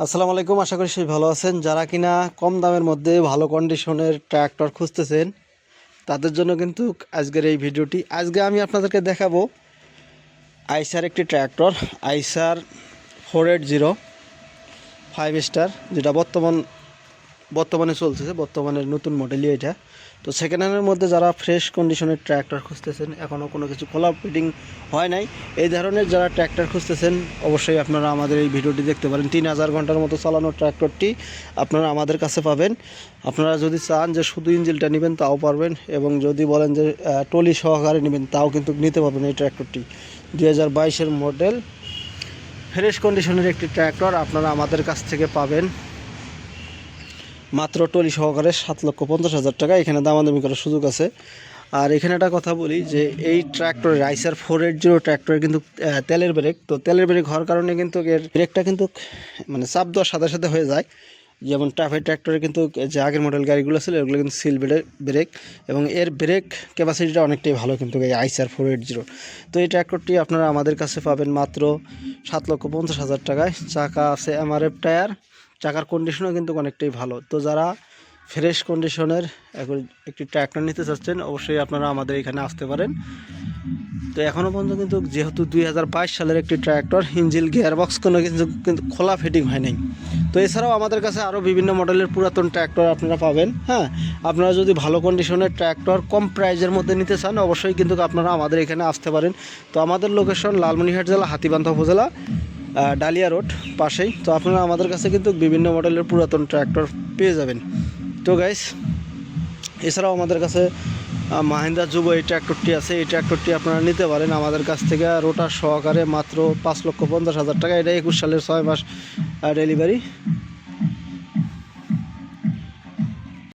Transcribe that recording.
আসসালামু আলাইকুম, আশা করি সবাই ভালো আছেন। যারা কিনা কম দামের মধ্যে ভালো কন্ডিশনের ট্র্যাক্টর খুঁজতেছেন, তাদের জন্য কিন্তু আজকের এই ভিডিওটি। আজকে আমি আপনাদেরকে দেখাবো আইসার একটি tractor Eicher four eight zero five star যেটা বর্তমান বর্তমানে চলতেছে বর্তমানের নতুন মডেলই এটা। তো সেকেন্ড হ্যান্ডের মধ্যে যারা ফ্রেশ কন্ডিশনের ট্র্যাক্টর খুঁজতেছেন এখনও কোনো কিছু খোলা ফিটিং হয় নাই। এই ধরনের যারা ট্র্যাক্টর খুঁজতেছেন, অবশ্যই আপনারা আমাদের এই ভিডিওটি দেখতে পারেন। তিন হাজার ঘণ্টার মতো চালানো ট্র্যাক্টরটি আপনারা আমাদের কাছে পাবেন। আপনারা যদি চান যে শুধু ইঞ্জিলটা নেবেন, তাও পারবেন। এবং যদি বলেন যে টলি সহকারে নেবেন, তাও কিন্তু নিতে পারবেন এই ট্র্যাক্টরটি দুই হাজার বাইশের মডেল ফ্রেশ কন্ডিশনের একটি ট্র্যাক্টর আপনারা আমাদের কাছ থেকে পাবেন। মাত্র টলি সহকারে সাত লক্ষ পঞ্চাশ হাজার টাকা। এখানে দামাদামি করার সুযোগ আছে। আর এখানে একটা কথা বলি যে, এই ট্র্যাক্টরের রাইসার ফোর এইট জিরো ট্র্যাক্টরের কিন্তু তেলের ব্রেক তো তেলের ব্রেক হওয়ার কারণে কিন্তু এর ব্রেকটা কিন্তু মানে চাপ দেওয়ার সাথে সাথে হয়ে যায়। যেমন টাফের ট্র্যাক্টরে কিন্তু যে আগের মডেল গাড়িগুলো ছিল, এগুলো কিন্তু সিল ব্রেক এবং এর ব্রেক ক্যাপাসিটিটা অনেকটাই ভালো কিন্তু এই আইসার ফোর এইট জিরো তো এই ট্র্যাক্টরটি আপনারা আমাদের কাছে পাবেন মাত্র সাত লক্ষ পঞ্চাশ হাজার টাকায়। চাকা আছে এমআরএফ টায়ার চাকার কন্ডিশনও কিন্তু অনেকটাই ভালো। তো যারা ফ্রেশ কন্ডিশনের এখন একটি ট্র্যাক্টর নিতে চাচ্ছেন, অবশ্যই আপনারা আমাদের এখানে আসতে পারেন। তো এখনও পর্যন্ত কিন্তু যেহেতু দুই হাজার বাইশ সালের একটি ট্র্যাক্টর ইঞ্জিল গিয়ারবক্স কোনো কিন্তু কিন্তু খোলা ফিটিং হয় নাই। তো এছাড়াও আমাদের কাছে আরও বিভিন্ন মডেলের পুরাতন ট্র্যাক্টর আপনারা পাবেন হ্যাঁ? আপনারা যদি ভালো কন্ডিশনের ট্র্যাক্টর কম প্রাইজের মধ্যে নিতে চান, অবশ্যই কিন্তু আপনারা আমাদের এখানে আসতে পারেন। তো আমাদের লোকেশন লালমনিরহাট জেলা, হাতিবান্ধা উপজেলা। ডালিয়া রোড পাশেই। তো আপনারা আমাদের কাছে কিন্তু বিভিন্ন মডেলের পুরাতন ট্র্যাক্টর পেয়ে যাবেন। তো গাইস এছাড়াও আমাদের কাছে মাহিন্দ্রা যুব এই ট্র্যাক্টরটি আছে। এই ট্র্যাক্টরটি আপনারা নিতে পারেন। আমাদের কাছ থেকে রোটার সহকারে মাত্র পাঁচ লক্ষ পঞ্চাশ হাজার টাকা। এটা একুশ সালের ছয় মাস ডেলিভারি